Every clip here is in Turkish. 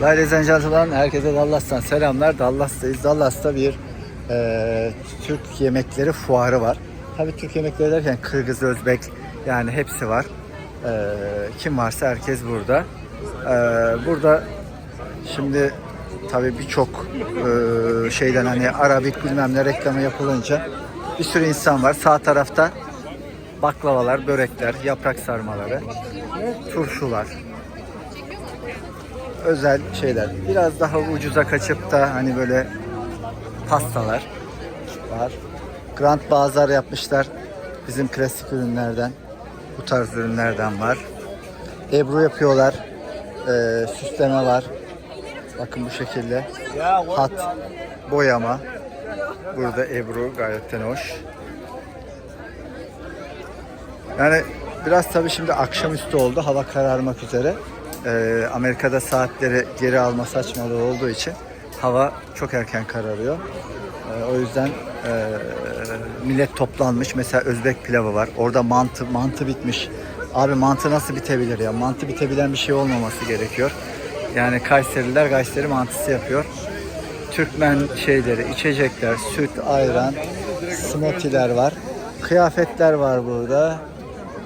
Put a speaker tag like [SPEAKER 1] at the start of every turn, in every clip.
[SPEAKER 1] Ladies and gentlemen, herkese Dallas'tan selamlar. Dallas'tayız. Dallas'ta bir e, Türk yemekleri fuarı var. Tabii Türk yemekleri derken Kırgız, Özbek yani hepsi var. E, kim varsa herkes burada. E, burada şimdi tabii birçok e, şeyden hani Arabik bilmem ne reklamı yapılınca bir sürü insan var. Sağ tarafta baklavalar, börekler, yaprak sarmaları, turşular, özel şeyler. Biraz daha ucuza kaçıp da hani böyle pastalar var. Grand Bazar yapmışlar. Bizim klasik ürünlerden. Bu tarz ürünlerden var. Ebru yapıyorlar. Ee, süsleme var. Bakın bu şekilde. Hat, boyama. Burada Ebru gayet de hoş. Yani biraz tabii şimdi akşamüstü oldu. Hava kararmak üzere. Ee, Amerika'da saatleri geri alma saçmalığı olduğu için hava çok erken kararıyor. Ee, o yüzden e, millet toplanmış. Mesela Özbek pilavı var. Orada mantı mantı bitmiş. Abi mantı nasıl bitebilir ya? Mantı bitebilen bir şey olmaması gerekiyor. Yani Kayseriler Kayseri mantısı yapıyor. Türkmen şeyleri, içecekler, süt, ayran, smoothie'ler var. Kıyafetler var burada.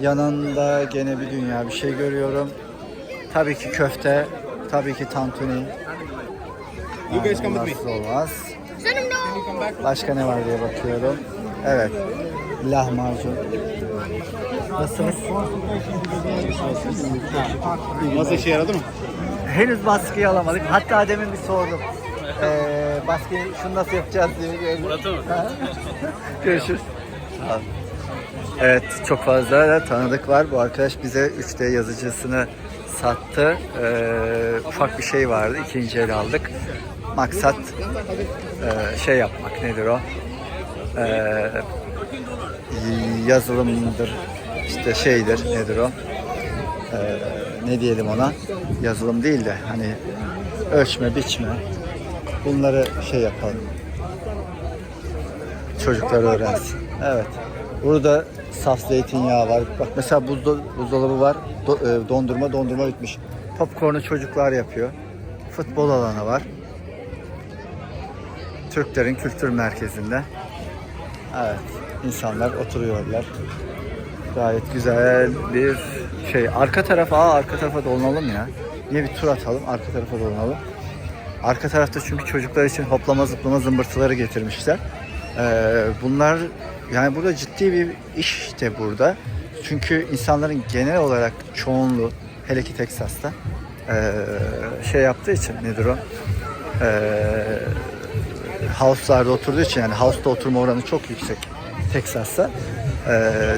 [SPEAKER 1] Yanında gene bir dünya bir şey görüyorum. Tabii ki köfte, tabii ki tantuni.
[SPEAKER 2] You guys come with me.
[SPEAKER 1] Olmaz. Başka ne var diye bakıyorum. Evet. Lahmacun. Nasılsınız?
[SPEAKER 2] Nasıl işe yaradı mı?
[SPEAKER 1] Henüz baskıyı alamadık. Hatta demin bir sordum. Ee, baskıyı şunu nasıl yapacağız diye. Murat'ı mı? Görüşürüz. Evet çok fazla da tanıdık var. Bu arkadaş bize 3D yazıcısını sattı. Ee, ufak bir şey vardı. İkinci el aldık. Maksat e, şey yapmak nedir o? Ee, yazılımdır. işte şeydir nedir o? Ee, ne diyelim ona? Yazılım değil de hani ölçme, biçme bunları şey yapalım. Çocuklar öğrensin. Evet. Burada saf zeytinyağı var. Bak mesela buzdo- buzdolabı var. Do- e, dondurma, dondurma bitmiş. Popcorn'u çocuklar yapıyor. Futbol alanı var. Türklerin kültür merkezinde. Evet. insanlar oturuyorlar. Gayet güzel bir şey. Arka tarafa, aa, arka tarafa dolanalım ya. Niye bir tur atalım, arka tarafa dolanalım. Arka tarafta çünkü çocuklar için hoplama zıplama zımbırtıları getirmişler. Ee, bunlar yani burada ciddi bir iş de burada. Çünkü insanların genel olarak çoğunluğu hele ki Teksas'ta şey yaptığı için nedir o? House'larda oturduğu için yani house'da oturma oranı çok yüksek Teksas'ta.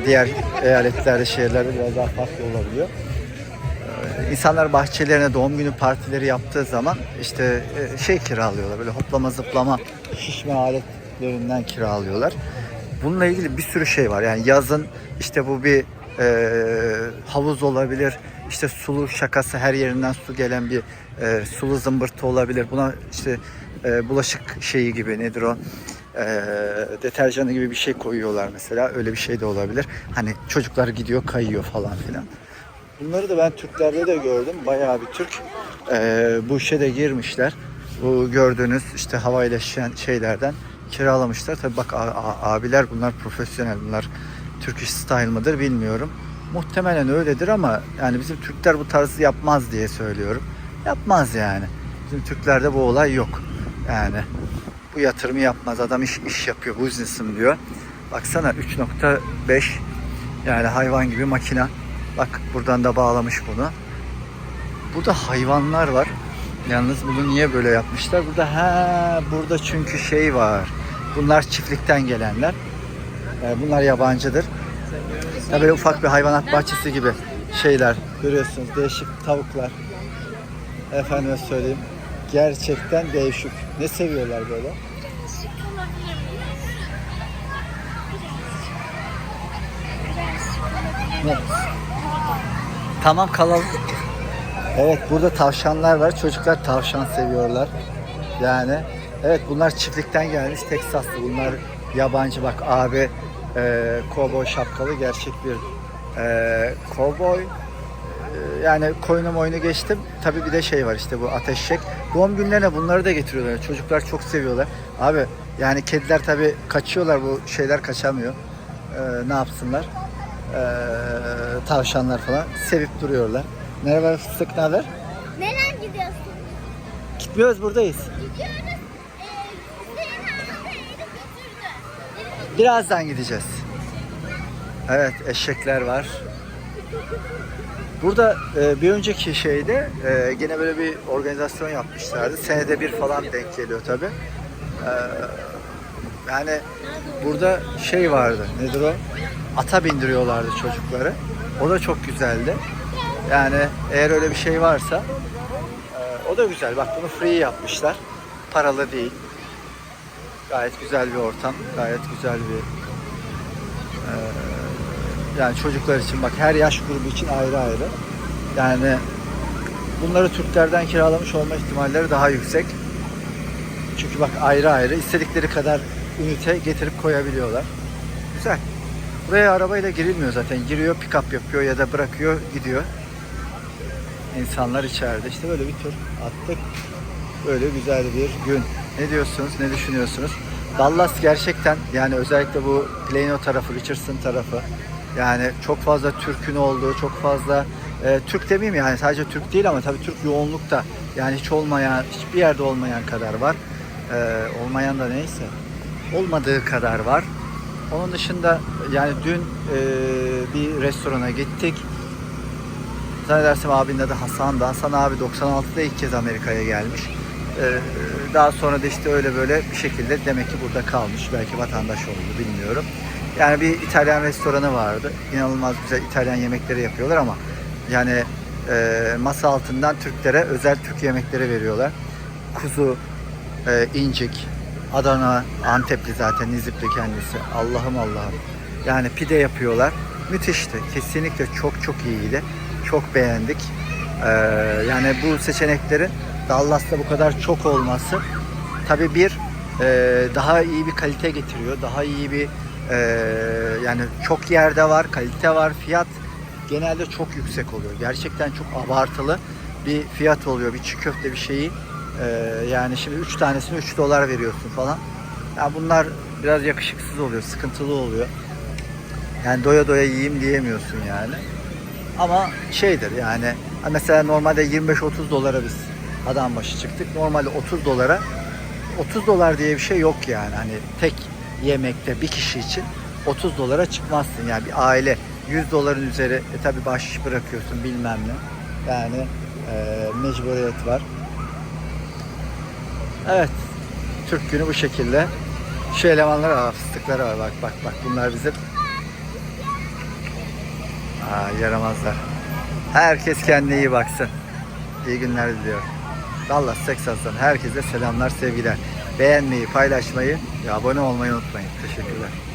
[SPEAKER 1] Diğer eyaletlerde, şehirlerde biraz daha farklı olabiliyor. Ee, İnsanlar bahçelerine doğum günü partileri yaptığı zaman işte şey kiralıyorlar. Böyle hoplama zıplama şişme aletlerinden kiralıyorlar. Bununla ilgili bir sürü şey var. Yani yazın işte bu bir e, havuz olabilir. İşte sulu şakası her yerinden su gelen bir e, sulu zımbırtı olabilir. Buna işte e, bulaşık şeyi gibi nedir o? E, deterjanı gibi bir şey koyuyorlar mesela. Öyle bir şey de olabilir. Hani çocuklar gidiyor kayıyor falan filan. Bunları da ben Türklerde de gördüm. Bayağı bir Türk e, bu işe de girmişler. Bu gördüğünüz işte havayla şeylerden kiralamışlar. Tabii bak abiler bunlar profesyonel. Bunlar Turkish style mıdır bilmiyorum. Muhtemelen öyledir ama yani bizim Türkler bu tarzı yapmaz diye söylüyorum. Yapmaz yani. Bizim Türklerde bu olay yok. Yani bu yatırımı yapmaz. Adam iş, iş yapıyor. Business'ım diyor. Baksana 3.5 yani hayvan gibi makina. Bak buradan da bağlamış bunu. Burada hayvanlar var. Yalnız bunu niye böyle yapmışlar? Burada ha burada çünkü şey var. Bunlar çiftlikten gelenler. Ee, bunlar yabancıdır. Ya böyle ufak bir hayvanat bahçesi gibi şeyler görüyorsunuz. Değişik tavuklar. Efendime söyleyeyim. Gerçekten değişik. Ne seviyorlar böyle? Ne? Tamam kalalım. Evet burada tavşanlar var. Çocuklar tavşan seviyorlar. Yani evet bunlar çiftlikten gelmiş Teksaslı. Bunlar yabancı bak abi e, kovboy şapkalı gerçek bir e, kovboy e, yani koyunu moyunu geçtim. Tabii bir de şey var işte bu ateşek. Doğum günlerine bunları da getiriyorlar. Çocuklar çok seviyorlar. Abi yani kediler tabii kaçıyorlar bu şeyler kaçamıyor. Ee, ne yapsınlar? Ee, tavşanlar falan sevip duruyorlar. Merhaba fıstık ne haber?
[SPEAKER 3] Nereden gidiyorsun?
[SPEAKER 1] Gitmiyoruz buradayız.
[SPEAKER 3] Gidiyoruz.
[SPEAKER 1] Birazdan gideceğiz. Evet eşekler var. Burada e, bir önceki şeyde e, gene böyle bir organizasyon yapmışlardı. Senede bir falan denk geliyor tabi. yani burada şey vardı. Nedir o? Ata bindiriyorlardı çocukları. O da çok güzeldi. Yani eğer öyle bir şey varsa e, o da güzel. Bak bunu free yapmışlar. Paralı değil. Gayet güzel bir ortam. Gayet güzel bir yani çocuklar için bak her yaş grubu için ayrı ayrı. Yani bunları Türklerden kiralamış olma ihtimalleri daha yüksek. Çünkü bak ayrı ayrı istedikleri kadar ünite getirip koyabiliyorlar. Güzel. Buraya arabayla girilmiyor zaten. Giriyor, pick-up yapıyor ya da bırakıyor, gidiyor. İnsanlar içeride. İşte böyle bir tur attık. Böyle güzel bir gün. Ne diyorsunuz, ne düşünüyorsunuz? Dallas gerçekten yani özellikle bu Plano tarafı, Richardson tarafı yani çok fazla Türk'ün olduğu, çok fazla e, Türk demeyeyim yani sadece Türk değil ama tabii Türk yoğunlukta yani hiç olmayan, hiçbir yerde olmayan kadar var. E, olmayan da neyse olmadığı kadar var. Onun dışında yani dün e, bir restorana gittik. Zannedersem abinin adı Hasan'dı. Hasan abi 96'da ilk kez Amerika'ya gelmiş. Ee, daha sonra da işte öyle böyle bir şekilde demek ki burada kalmış. Belki vatandaş oldu bilmiyorum. Yani bir İtalyan restoranı vardı. İnanılmaz güzel İtalyan yemekleri yapıyorlar ama yani e, masa altından Türklere özel Türk yemekleri veriyorlar. Kuzu, e, incik, Adana, Antepli zaten Nizipli kendisi. Allah'ım Allah'ım. Yani pide yapıyorlar. Müthişti. Kesinlikle çok çok iyiydi. Çok beğendik. Ee, yani bu seçeneklerin Dallas'ta bu kadar çok olması tabii bir e, daha iyi bir kalite getiriyor. Daha iyi bir e, yani çok yerde var, kalite var, fiyat genelde çok yüksek oluyor. Gerçekten çok abartılı bir fiyat oluyor. Bir çiğ köfte bir şeyi e, yani şimdi 3 tanesini 3 dolar veriyorsun falan. Ya bunlar biraz yakışıksız oluyor, sıkıntılı oluyor. Yani doya doya yiyeyim diyemiyorsun yani. Ama şeydir yani mesela normalde 25-30 dolara biz adam başı çıktık. Normalde 30 dolara 30 dolar diye bir şey yok yani. Hani tek yemekte bir kişi için 30 dolara çıkmazsın. Yani bir aile 100 doların üzeri e tabi baş bırakıyorsun bilmem ne. Yani e, mecburiyet var. Evet. Türk günü bu şekilde. Şu elemanlar var, var. Bak bak bak bunlar bizim Aa, yaramazlar. Herkes kendine iyi baksın. İyi günler diliyorum. Dallas, Texas'tan herkese selamlar, sevgiler. Beğenmeyi, paylaşmayı ve abone olmayı unutmayın. Teşekkürler.